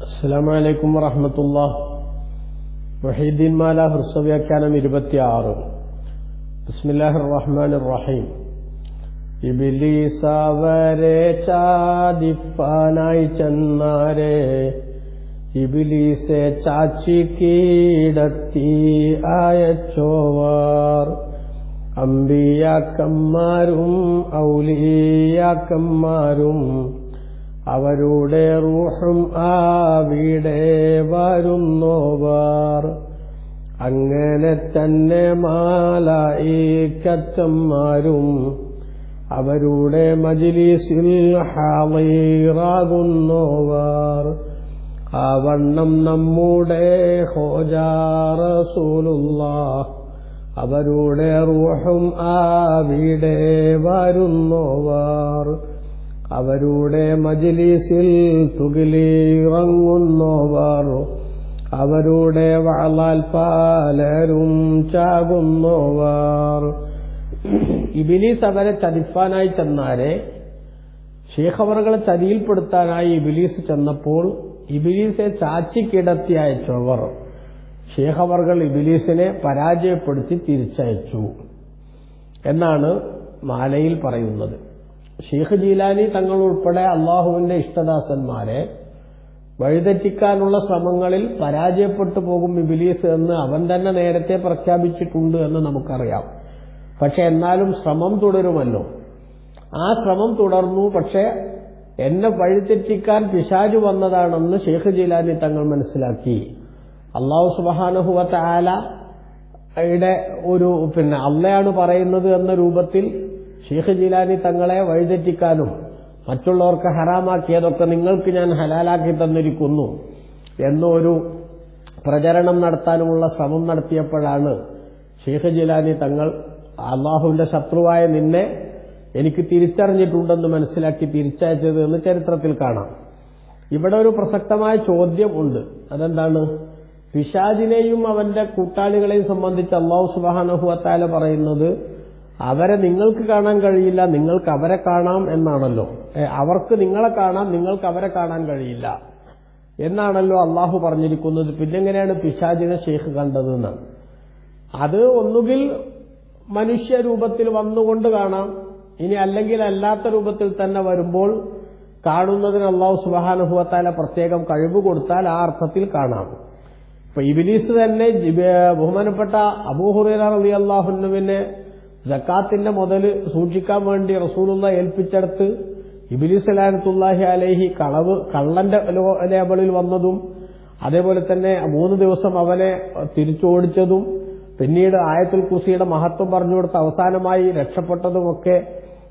അസ്സാം വലൈക്കും വറഹമത്തുള്ള മൊഹീദ്ദീൻ മാല ഹൃസ്വവ്യാഖ്യാനം ഇരുപത്തിയാറ്. ബിസ്മില്ലാഹിർ റഹ്മാൻ റഹീം ഇബിലീസവരെ ചാദിപ്പാനായി ചെന്നാരെ. ഇബിലീസെ ചാച്ചി കീടത്തി അയച്ചോവാർ. അമ്പിയാക്കന്മാരും ഔലിയാക്കന്മാരും അവരുടെ റൂഹും ആവിടെ വരുന്നോവാർ. അങ്ങനെ തന്നെ മാല ഈ കത്തന്മാരും അവരുടെ മജിലിസിൽ ഹാളീറാകുന്നോവാർ. ആ വണ്ണം നമ്മുടെ ഹോജാറസൂലുള്ള അവരുടെ റൂഹും ആവിടെ വരുന്നോവാർ. അവരുടെ മജിലീസിൽ തുകിലിറങ്ങുന്നവർ അവരുടെ വാളാൽ പാലരും ചാകുന്നവർ ഇബിലീസ് അവരെ ചതിപ്പാനായി ചെന്നാരെ ഷേഖവറുകളെ ചതിയിൽപ്പെടുത്താനായി ഇബിലീസ് ചെന്നപ്പോൾ ഇബിലീസെ ചാച്ചിക്കിടത്തി അയച്ചവർ. ഷേഖവർകൾ ഇബിലീസിനെ പരാജയപ്പെടുത്തി തിരിച്ചയച്ചു. എന്നാണ് മാലയിൽ പറയുന്നത്. ഷെയ്ഖ് ജീലാനി തങ്ങൾ ഉൾപ്പെടെ അള്ളാഹുവിന്റെ ഇഷ്ടദാസന്മാരെ വഴിതെറ്റിക്കാനുള്ള ശ്രമങ്ങളിൽ പരാജയപ്പെട്ടു പോകും ഇബിലീസ് എന്ന് അവൻ തന്നെ നേരത്തെ പ്രഖ്യാപിച്ചിട്ടുണ്ട് എന്ന് നമുക്കറിയാം. പക്ഷെ എന്നാലും ശ്രമം തുടരുമല്ലോ. ആ ശ്രമം തുടർന്നു. പക്ഷെ എന്നെ വഴിതെറ്റിക്കാൻ പിശാജു വന്നതാണെന്ന് ഷെയ്ഖ് ജീലാനി തങ്ങൾ മനസ്സിലാക്കി. അള്ളാഹു സുബാനുഹുവത്ത ആലയുടെ ഒരു പിന്നെ അള്ളയാണ് പറയുന്നത് എന്ന രൂപത്തിൽ ഷെയ്ഖ് ജിലാനി തങ്ങളെ വഴിതെറ്റിക്കാനും മറ്റുള്ളവർക്ക് ഹറാമാക്കിയതൊക്കെ നിങ്ങൾക്ക് ഞാൻ ഹലാലാക്കി തന്നിരിക്കുന്നു എന്നൊരു പ്രചരണം നടത്താനുമുള്ള ശ്രമം നടത്തിയപ്പോഴാണ് ഷെയ്ഖ് ജിലാനി തങ്ങൾ അള്ളാഹുവിന്റെ ശത്രുവായ നിന്നെ എനിക്ക് തിരിച്ചറിഞ്ഞിട്ടുണ്ടെന്ന് മനസ്സിലാക്കി തിരിച്ചയച്ചത് എന്ന് ചരിത്രത്തിൽ കാണാം. ഇവിടെ ഒരു പ്രസക്തമായ ചോദ്യം ഉണ്ട്. അതെന്താണ്? പിശാജിനെയും അവന്റെ കൂട്ടാളികളെയും സംബന്ധിച്ച് അള്ളാഹു സുബാനഹുഅത്താല പറയുന്നത് അവരെ നിങ്ങൾക്ക് കാണാൻ കഴിയില്ല നിങ്ങൾക്ക് അവരെ കാണാം എന്നാണല്ലോ. അവർക്ക് നിങ്ങളെ കാണാം നിങ്ങൾക്ക് അവരെ കാണാൻ കഴിയില്ല എന്നാണല്ലോ അള്ളാഹു പറഞ്ഞിരിക്കുന്നത്. പിന്നെങ്ങനെയാണ് പിശാചിനെ ഷെയ്ഖ് കണ്ടത് എന്നാണ് അത് ഒന്നുകിൽ മനുഷ്യരൂപത്തിൽ വന്നുകൊണ്ട് കാണാം. ഇനി അല്ലെങ്കിൽ അല്ലാത്ത രൂപത്തിൽ തന്നെ വരുമ്പോൾ കാണുന്നതിന് അള്ളാഹു സുബാനുഭവത്താല പ്രത്യേകം കഴിവ് കൊടുത്താൽ ആ അർത്ഥത്തിൽ കാണാം. ഇപ്പൊ ഇബിലീസ് തന്നെ ബഹുമാനപ്പെട്ട അബൂഹുറ അലി അള്ളാഹുനുവിനെ ജക്കാത്തിന്റെ മുതൽ സൂക്ഷിക്കാൻ വേണ്ടി റസൂലുള്ള ഏൽപ്പിച്ചെടുത്ത് ഇബിലിസ് അലേഹി കളവ് കള്ളന്റെ ലേബളിൽ വന്നതും അതേപോലെ തന്നെ മൂന്ന് ദിവസം അവനെ തിരിച്ചോടിച്ചതും പിന്നീട് ആയത്തുൽ കുസിയുടെ മഹത്വം പറഞ്ഞു കൊടുത്ത് അവസാനമായി രക്ഷപ്പെട്ടതുമൊക്കെ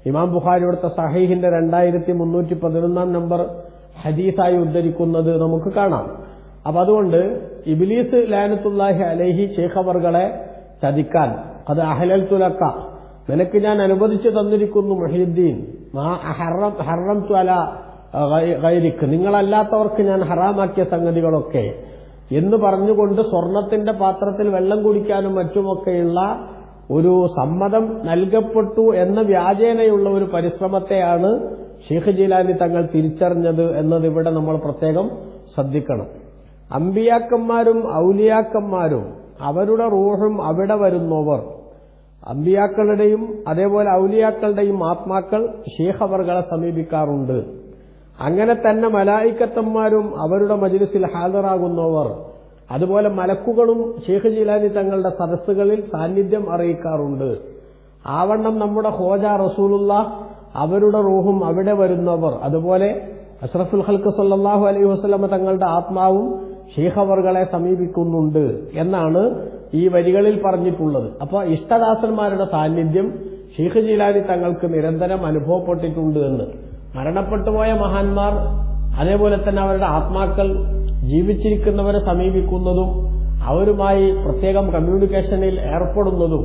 ഇമാം ബുഖാരി കൊടുത്ത സഹീഹിന്റെ രണ്ടായിരത്തി മുന്നൂറ്റി പതിനൊന്നാം നമ്പർ ഹദീസായി ഉദ്ധരിക്കുന്നത് നമുക്ക് കാണാം. അപ്പൊ അതുകൊണ്ട് ഇബിലീസ് ലാനത്തുല്ലാഹി അലൈഹി ഷേഖവർകളെ ചതിക്കാൻ അത് അഹലൽ തുലക്ക നിനക്ക് ഞാൻ അനുവദിച്ചു തന്നിരിക്കുന്നു മൊഹീദ്ദീൻ. ഹറം തുല ഗൈരിക്ക്. നിങ്ങളല്ലാത്തവർക്ക് ഞാൻ ഹറാമാക്കിയ സംഗതികളൊക്കെ. എന്ന് പറഞ്ഞുകൊണ്ട് സ്വർണത്തിന്റെ പാത്രത്തിൽ വെള്ളം കുടിക്കാനും മറ്റുമൊക്കെയുള്ള ഒരു സമ്മതം നൽകപ്പെട്ടു എന്ന വ്യാജേനയുള്ള ഒരു പരിശ്രമത്തെയാണ് ഷെയ്ഖ് ജീലാനി തങ്ങൾ തിരിച്ചറിഞ്ഞത് എന്നത് ഇവിടെ നമ്മൾ പ്രത്യേകം ശ്രദ്ധിക്കണം. അമ്പിയാക്കന്മാരും ഔലിയാക്കന്മാരും അവരുടെ റൂഹും അവിടെ വരുന്നവർ അമ്പിയാക്കളുടെയും അതേപോലെ ഔലിയാക്കളുടെയും ആത്മാക്കൾ ഷേഖവർകളെ സമീപിക്കാറുണ്ട്. അങ്ങനെ തന്നെ മലായിക്കത്തന്മാരും അവരുടെ മജിലിസിൽ ഹാജരാകുന്നവർ അതുപോലെ മലക്കുകളും ഷേഖ് ജീലാനി തങ്ങളുടെ സദസ്സുകളിൽ സാന്നിധ്യം അറിയിക്കാറുണ്ട്. ആവണ്ണം നമ്മുടെ ഹോജ റസൂലുള്ള അവരുടെ റൂഹും അവിടെ വരുന്നവർ അതുപോലെ അഷ്റഫുൽ ഹൽക്ക് സല്ലാഹു അലൈഹി വസ്ലമ തങ്ങളുടെ ആത്മാവും ഷീഖവർകളെ സമീപിക്കുന്നുണ്ട് എന്നാണ് ഈ വരികളിൽ പറഞ്ഞിട്ടുള്ളത്. അപ്പോൾ ഇഷ്ടദാസന്മാരുടെ സാന്നിധ്യം ഷീഖ് ജീലാനി തങ്ങൾക്ക് നിരന്തരം അനുഭവപ്പെട്ടിട്ടുണ്ട് എന്ന്. മരണപ്പെട്ടുപോയ മഹാന്മാർ അതേപോലെ തന്നെ അവരുടെ ആത്മാക്കൾ ജീവിച്ചിരിക്കുന്നവരെ സമീപിക്കുന്നതും അവരുമായി പ്രത്യേകം കമ്മ്യൂണിക്കേഷനിൽ ഏർപ്പെടുന്നതും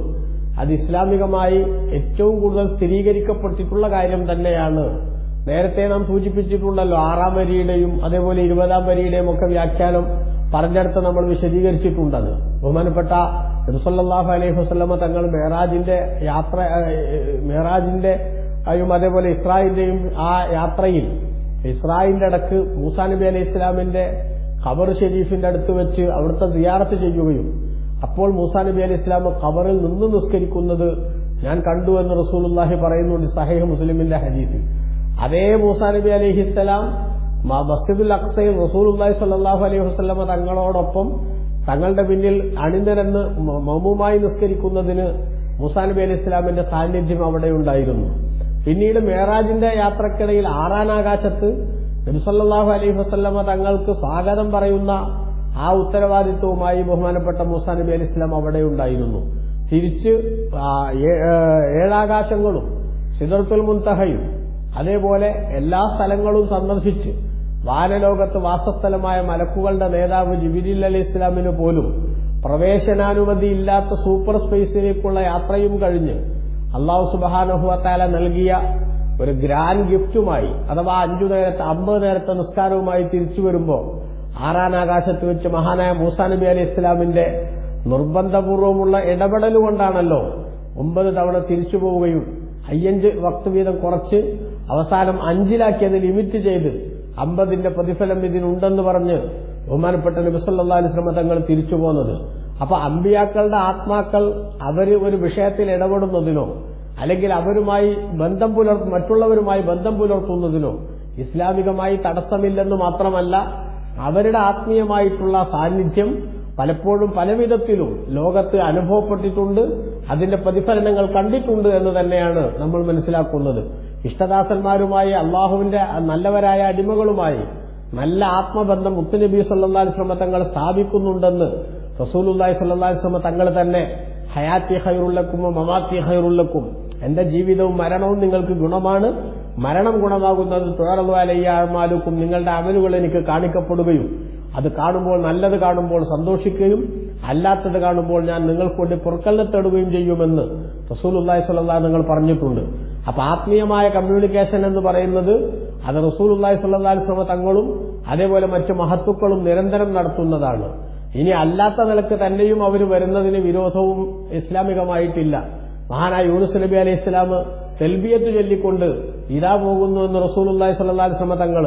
അത് ഇസ്ലാമികമായി ഏറ്റവും കൂടുതൽ സ്ഥിരീകരിക്കപ്പെട്ടിട്ടുള്ള കാര്യം തന്നെയാണ്. നേരത്തെ നാം സൂചിപ്പിച്ചിട്ടുള്ളല്ലോ ആറാം വരിയുടെയും അതേപോലെ ഇരുപതാം വരിയുടെയും ഒക്കെ വ്യാഖ്യാനം പറഞ്ഞെടുത്ത് നമ്മൾ വിശദീകരിച്ചിട്ടുണ്ടത്. ബഹുമാനപ്പെട്ട നബിസല്ലാഹു അലൈഹി വസ്ലമ തങ്ങൾ മേറാജിന്റെ യാത്ര മേറാജിന്റെ യും അതേപോലെ ഇസ്രായിന്റെയും ആ യാത്രയിൽ ഇസ്രായേലിന്റെ ഇടയ്ക്ക് മൂസാ നബി അലൈഹി ഇസ്ലാമിന്റെ ഖബർ ഷെരീഫിന്റെ അടുത്ത് വെച്ച് അവിടുത്തെ സിയാറത്ത് ചെയ്യുകയും അപ്പോൾ മൂസാ നബി അലി ഇസ്ലാം ഖബറിൽ നിന്ന് നിസ്കരിക്കുന്നത് ഞാൻ കണ്ടു എന്ന് റസൂലുല്ലാഹി പറയുന്നുണ്ട് സഹീഹ് മുസ്ലിമിന്റെ ഹദീസിൽ. അതേ മൂസാ നബി അലഹിസ്സലാം മസ്ജിദുൽ അക്സയിൽ റസൂലുല്ലാഹി സ്വല്ലല്ലാഹു അലൈഹി വസ്ലമ തങ്ങളോടൊപ്പം തങ്ങളുടെ പിന്നിൽ അണിനിരന്ന് മമുമായി നിസ്കരിക്കുന്നതിന് മുസാ നബി അലൈഹി ഇസ്ലാമിന്റെ സാന്നിധ്യം അവിടെ ഉണ്ടായിരുന്നു. പിന്നീട് മേറാജിന്റെ യാത്രക്കിടയിൽ ആറാനാകാശത്ത് നബിസല്ലാഹു അലൈഹി വസ്ലമ തങ്ങൾക്ക് സ്വാഗതം പറയുന്ന ആ ഉത്തരവാദിത്വവുമായി ബഹുമാനപ്പെട്ട മൂസാ നബി അലി ഇസ്ലാം അവിടെ ഉണ്ടായിരുന്നു. തിരിച്ച് ഏഴാകാശങ്ങളും സിദർത്തുൽ മുൻതഹയും അതേപോലെ എല്ലാ സ്ഥലങ്ങളും സന്ദർശിച്ച് വാനലോകത്ത് വാസസ്ഥലമായ മലക്കുകളുടെ നേതാവ് ജിബിരിൽ അലി ഇസ്ലാമിന് പോലും പ്രവേശനാനുമതി ഇല്ലാത്ത സൂപ്പർ സ്പേസിലേക്കുള്ള യാത്രയും കഴിഞ്ഞ് അള്ളാഹു സുബാനുഹുവത്താല നൽകിയ ഒരു ഗ്രാൻഡ് ഗിഫ്റ്റുമായി അഥവാ അഞ്ചു നേരത്തെ അമ്പത് നേരത്തെ നിസ്കാരവുമായി തിരിച്ചു വരുമ്പോൾ ആറാനാകാശത്ത് വെച്ച് മഹാനായ മൂസാ നബി അലി ഇസ്ലാമിന്റെ നിർബന്ധപൂർവമുള്ള ഇടപെടൽ കൊണ്ടാണല്ലോ ഒമ്പത് തവണ തിരിച്ചു പോവുകയും അയ്യഞ്ച് വക്ത് വീതം കുറച്ച് അവസാനം അഞ്ചിലാക്കി അഞ്ചിലാക്കിയത് ലിമിറ്റ് ചെയ്ത് അമ്പതിന്റെ പ്രതിഫലം ഇതിനുണ്ടെന്ന് പറഞ്ഞ് ബഹുമാനപ്പെട്ട നബിസല്ലാ അലിസ്ലമ തങ്ങൾ തിരിച്ചു പോകുന്നത് അപ്പൊ അമ്പിയാക്കളുടെ ആത്മാക്കൾ അവർ ഒരു വിഷയത്തിൽ ഇടപെടുന്നതിനോ അല്ലെങ്കിൽ അവരുമായി ബന്ധം പുലർ മറ്റുള്ളവരുമായി ബന്ധം പുലർത്തുന്നതിനോ ഇസ്ലാമികമായി തടസ്സമില്ലെന്ന് മാത്രമല്ല അവരുടെ ആത്മീയമായിട്ടുള്ള സാന്നിധ്യം പലപ്പോഴും പലവിധത്തിലും ലോകത്ത് അനുഭവപ്പെട്ടിട്ടുണ്ട് അതിന്റെ പ്രതിഫലനങ്ങൾ കണ്ടിട്ടുണ്ട് എന്ന് തന്നെയാണ് നമ്മൾ മനസ്സിലാക്കുന്നത്. ഇഷ്ടദാസന്മാരുമായി അള്ളാഹുവിന്റെ നല്ലവരായ അടിമകളുമായി നല്ല ആത്മബന്ധം മുത്തുനബി സല്ലാ ശ്രമ തങ്ങൾ സ്ഥാപിക്കുന്നുണ്ടെന്ന് റസൂലുല്ലാഹി സല്ലാ ശ്രമ തങ്ങൾ തന്നെ ഹയാത്തി ഹൈറുള്ളക്കും മമാത്തി ഹൈറുള്ളക്കും എന്റെ ജീവിതവും മരണവും നിങ്ങൾക്ക് ഗുണമാണ്. മരണം ഗുണമാകുന്നത് തുഴറുവാലയ്യാമാലുക്കും നിങ്ങളുടെ അമലുകൾ എനിക്ക് കാണിക്കപ്പെടുകയും അത് കാണുമ്പോൾ നല്ലത് കാണുമ്പോൾ സന്തോഷിക്കുകയും അല്ലാത്തത് കാണുമ്പോൾ ഞാൻ നിങ്ങൾക്ക് വേണ്ടി പുറക്കലിനെ തേടുകയും ചെയ്യുമെന്ന് റസൂലുല്ലായി സ്വല്ലാ നിങ്ങൾ പറഞ്ഞിട്ടുണ്ട്. അപ്പൊ ആത്മീയമായ കമ്മ്യൂണിക്കേഷൻ എന്ന് പറയുന്നത് അത് റസൂലുല്ലായി സ്വല്ലാ ശ്രമ തങ്ങളും അതേപോലെ മറ്റു മഹത്തുക്കളും നിരന്തരം നടത്തുന്നതാണ്. ഇനി അല്ലാത്ത നിലയ്ക്ക് തന്നെയും അവർ വരുന്നതിന് വിരോധവും ഇസ്ലാമികമായിട്ടില്ല. മഹാനായ യൂനുസ് നബി അലൈഹി ഇസ്ലാം തെൽബിയത്ത് ചൊല്ലിക്കൊണ്ട് ഇതാ പോകുന്നു എന്ന് റസൂലുല്ലായി സ്വല്ലാ ശ്രമ തങ്ങൾ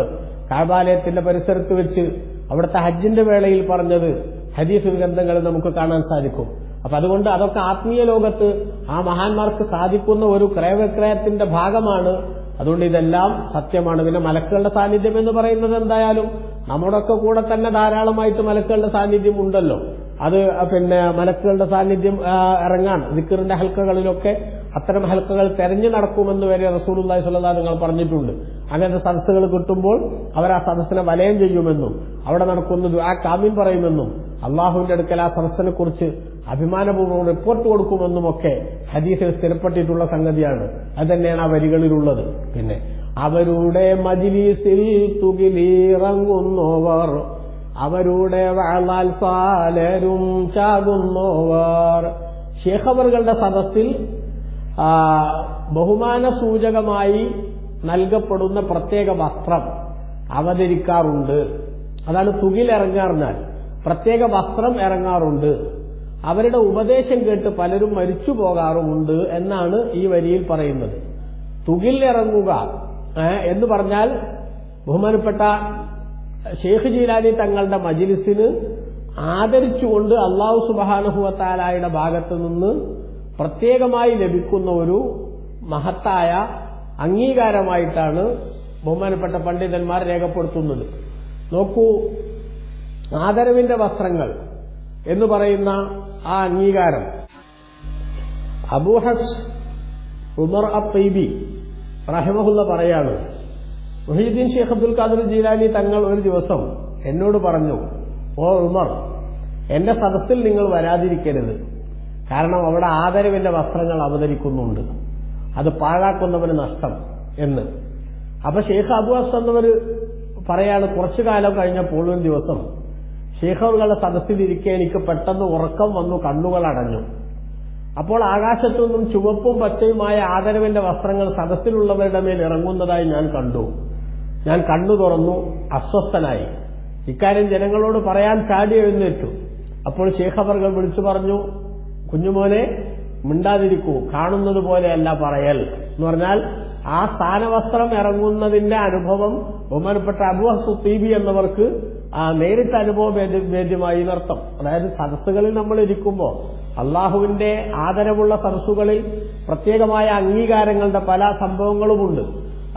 കാബാലയത്തിന്റെ പരിസരത്ത് വെച്ച് അവിടുത്തെ ഹജ്ജിന്റെ വേളയിൽ പറഞ്ഞത് ഹദീസ് ഗ്രന്ഥങ്ങൾ നമുക്ക് കാണാൻ സാധിക്കും. അപ്പൊ അതുകൊണ്ട് അതൊക്കെ ആത്മീയ ലോകത്ത് ആ മഹാന്മാർക്ക് സാധിക്കുന്ന ഒരു ക്രയവിക്രയത്തിന്റെ ഭാഗമാണ്. അതുകൊണ്ട് ഇതെല്ലാം സത്യമാണ്. പിന്നെ മലക്കുകളുടെ സാന്നിധ്യം എന്ന് പറയുന്നത് എന്തായാലും നമ്മുടെയൊക്കെ കൂടെ തന്നെ ധാരാളമായിട്ട് മലക്കുകളുടെ സാന്നിധ്യം ഉണ്ടല്ലോ. അത് പിന്നെ മലക്കുകളുടെ സാന്നിധ്യം ഇറങ്ങാൻ ദിക്കറിന്റെ ഹൽക്കകളിലൊക്കെ അത്തരം ഹൽക്കകൾ തെരഞ്ഞു നടക്കുമെന്ന് വരെ റസൂലുള്ളാഹി സ്വല്ലാ നിങ്ങൾ പറഞ്ഞിട്ടുണ്ട്. അങ്ങനത്തെ സദസ്സുകൾ കിട്ടുമ്പോൾ അവർ ആ സദസ്സിനെ വലയം ചെയ്യുമെന്നും അവിടെ നടക്കുന്ന ആ കാമ്യം പറയുമെന്നും അള്ളാഹുവിന്റെ അടുക്കൽ ആ സദസ്സിനെ കുറിച്ച് അഭിമാനപൂർവം റിപ്പോർട്ട് കൊടുക്കുമെന്നും ഒക്കെ ഹദീസിൽ സ്ഥിരപ്പെട്ടിട്ടുള്ള സംഗതിയാണ്. അത് തന്നെയാണ് ആ വരികളിലുള്ളത്. പിന്നെ അവരുടെ മജിലീസിൽ തുകിലീറങ്ങുന്നോവർ അവരുടെ വാളാൽ പാലരും ചാകുന്നവർ. ശേഖവറുകളുടെ സദസ്സിൽ ബഹുമാന സൂചകമായി നൽകപ്പെടുന്ന പ്രത്യേക വസ്ത്രം അവതരിക്കാറുണ്ട്. അതാണ് തുകിൽ തുകിലിറങ്ങാറിഞ്ഞാൽ പ്രത്യേക വസ്ത്രം ഇറങ്ങാറുണ്ട്. അവരുടെ ഉപദേശം കേട്ട് പലരും മരിച്ചു പോകാറുമുണ്ട് എന്നാണ് ഈ വരിയിൽ പറയുന്നത്. തുകിൽ ഇറങ്ങുക എന്ന് പറഞ്ഞാൽ ബഹുമാനപ്പെട്ട ഷെയ്ഖ് ജീലാനി തങ്ങളുടെ മജിലിസിന് ആദരിച്ചുകൊണ്ട് അള്ളാഹു സുബാനുഹുവത്താലായുടെ ഭാഗത്തു നിന്ന് പ്രത്യേകമായി ലഭിക്കുന്ന ഒരു മഹത്തായ അംഗീകാരമായിട്ടാണ് ബഹുമാനപ്പെട്ട പണ്ഡിതന്മാർ രേഖപ്പെടുത്തുന്നത്. നോക്കൂ ആദരവിന്റെ വസ്ത്രങ്ങൾ എന്ന് പറയുന്ന ആ അംഗീകാരം. അബൂഹസ് ഉമർ അബ്ബി റഹിമഹുല്ല പറയാണ് മുഹീദ്ദീൻ ഷെയ്ഖ് അബ്ദുൽ ഖാദർ ജീലാനി തങ്ങൾ ഒരു ദിവസം എന്നോട് പറഞ്ഞു ഓ ഉമർ എന്റെ സദസ്സിൽ നിങ്ങൾ വരാതിരിക്കരുത്. കാരണം അവിടെ ആദരവിന്റെ വസ്ത്രങ്ങൾ അവതരിക്കുന്നുണ്ട്. അത് പാഴാക്കുന്നവന് നഷ്ടം എന്ന്. അപ്പൊ ഷെയ്ഖ് അബു ഹസ് എന്നവർ പറയാണ് കുറച്ചു കാലം കഴിഞ്ഞപ്പോൾ ഒരു ദിവസം ഷെയ്ഖറുകളുടെ സദസ്സിലിരിക്കെ എനിക്ക് പെട്ടെന്ന് ഉറക്കം വന്നു കണ്ണുകൾ അടഞ്ഞു അപ്പോൾ ആകാശത്തു നിന്നും ചുവപ്പും പച്ചയുമായ ആദരവിന്റെ വസ്ത്രങ്ങൾ സദസ്സിലുള്ളവരുടെ മേൽ ഇറങ്ങുന്നതായി ഞാൻ കണ്ടു. ഞാൻ കണ്ണു തുറന്നു അസ്വസ്ഥനായി. ഇക്കാര്യം ജനങ്ങളോട് പറയാൻ ചാടി എഴുന്നേറ്റു. അപ്പോൾ ശേഖബർകൾ വിളിച്ചു പറഞ്ഞു കുഞ്ഞുമോനെ മിണ്ടാതിരിക്കൂ. കാണുന്നത് പോലെയല്ല പറയൽ. എന്ന് പറഞ്ഞാൽ ആ സ്ഥാനവസ്ത്രം ഇറങ്ങുന്നതിന്റെ അനുഭവം ബഹുമാനപ്പെട്ട അബുഹസു തീബി എന്നവർക്ക് ആ നേരിട്ട് അനുഭവം വേദ്യമായി നർത്തം. അതായത് സദസ്സുകളിൽ നമ്മൾ ഇരിക്കുമ്പോൾ അള്ളാഹുവിന്റെ ആദരവുള്ള സദസ്സുകളിൽ പ്രത്യേകമായ അംഗീകാരങ്ങളുടെ പല സംഭവങ്ങളുമുണ്ട്.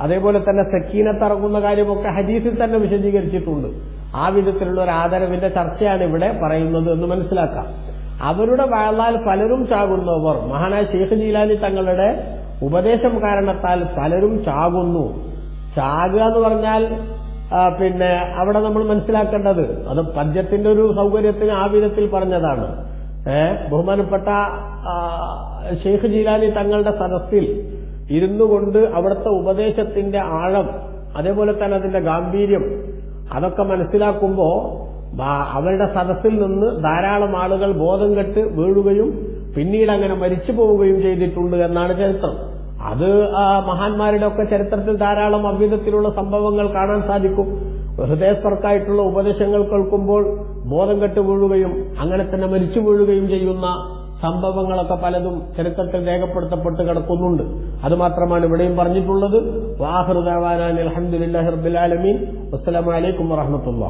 അതേപോലെ തന്നെ സക്കീനത്തിറങ്ങുന്ന കാര്യമൊക്കെ ഹദീസിൽ തന്നെ വിശദീകരിച്ചിട്ടുണ്ട്. ആ വിധത്തിലുള്ള ഒരു ആദരവിന്റെ ചർച്ചയാണ് ഇവിടെ പറയുന്നത് എന്ന് മനസ്സിലാക്കാം. അവരുടെ വാളാൽ പലരും ചാകുന്നവർ. മഹാനായ ഷെയ്ഖ് ജീലാലി തങ്ങളുടെ ഉപദേശം കാരണത്താൽ പലരും ചാകുന്നു. ചാകുക എന്ന് പറഞ്ഞാൽ പിന്നെ അവിടെ നമ്മൾ മനസ്സിലാക്കേണ്ടത് അത് പദ്യത്തിന്റെ ഒരു സൗകര്യത്തിന് ആ വിധത്തിൽ പറഞ്ഞതാണ്. ഏ ബഹുമാനപ്പെട്ട ഷെയ്ഖ് ജീലാനി തങ്ങളുടെ സദസ്സിൽ ഇരുന്നു കൊണ്ട് അവിടുത്തെ ഉപദേശത്തിന്റെ ആഴം അതേപോലെ തന്നെ അതിന്റെ ഗാംഭീര്യം അതൊക്കെ മനസ്സിലാക്കുമ്പോ ബാ- അവരുടെ സദസ്സിൽ നിന്ന് ധാരാളം ആളുകൾ ബോധം കെട്ട് വീഴുകയും പിന്നീട് അങ്ങനെ മരിച്ചു പോവുകയും ചെയ്തിട്ടുണ്ട് എന്നാണ് ചരിത്രം. അത് മഹാന്മാരുടെ ഒക്കെ ചരിത്രത്തിൽ ധാരാളം അവിധത്തിലുള്ള സംഭവങ്ങൾ കാണാൻ സാധിക്കും. ഹൃദയസ്പർക്കായിട്ടുള്ള ഉപദേശങ്ങൾ കേൾക്കുമ്പോൾ ബോധം കെട്ട് വീഴുകയും അങ്ങനെ തന്നെ മരിച്ചു വീഴുകയും ചെയ്യുന്ന സംഭവങ്ങളൊക്കെ പലതും ചരിത്രത്തിൽ രേഖപ്പെടുത്തപ്പെട്ട് കിടക്കുന്നുണ്ട്. അതുമാത്രമാണ് ഇവിടെയും പറഞ്ഞിട്ടുള്ളത്. വാഹൃദാൻ അലഹമുല്ലാ റബ്ബുലാലമീൻ അസ്സലാമലൈക്കും വറഹമത്തുള്ള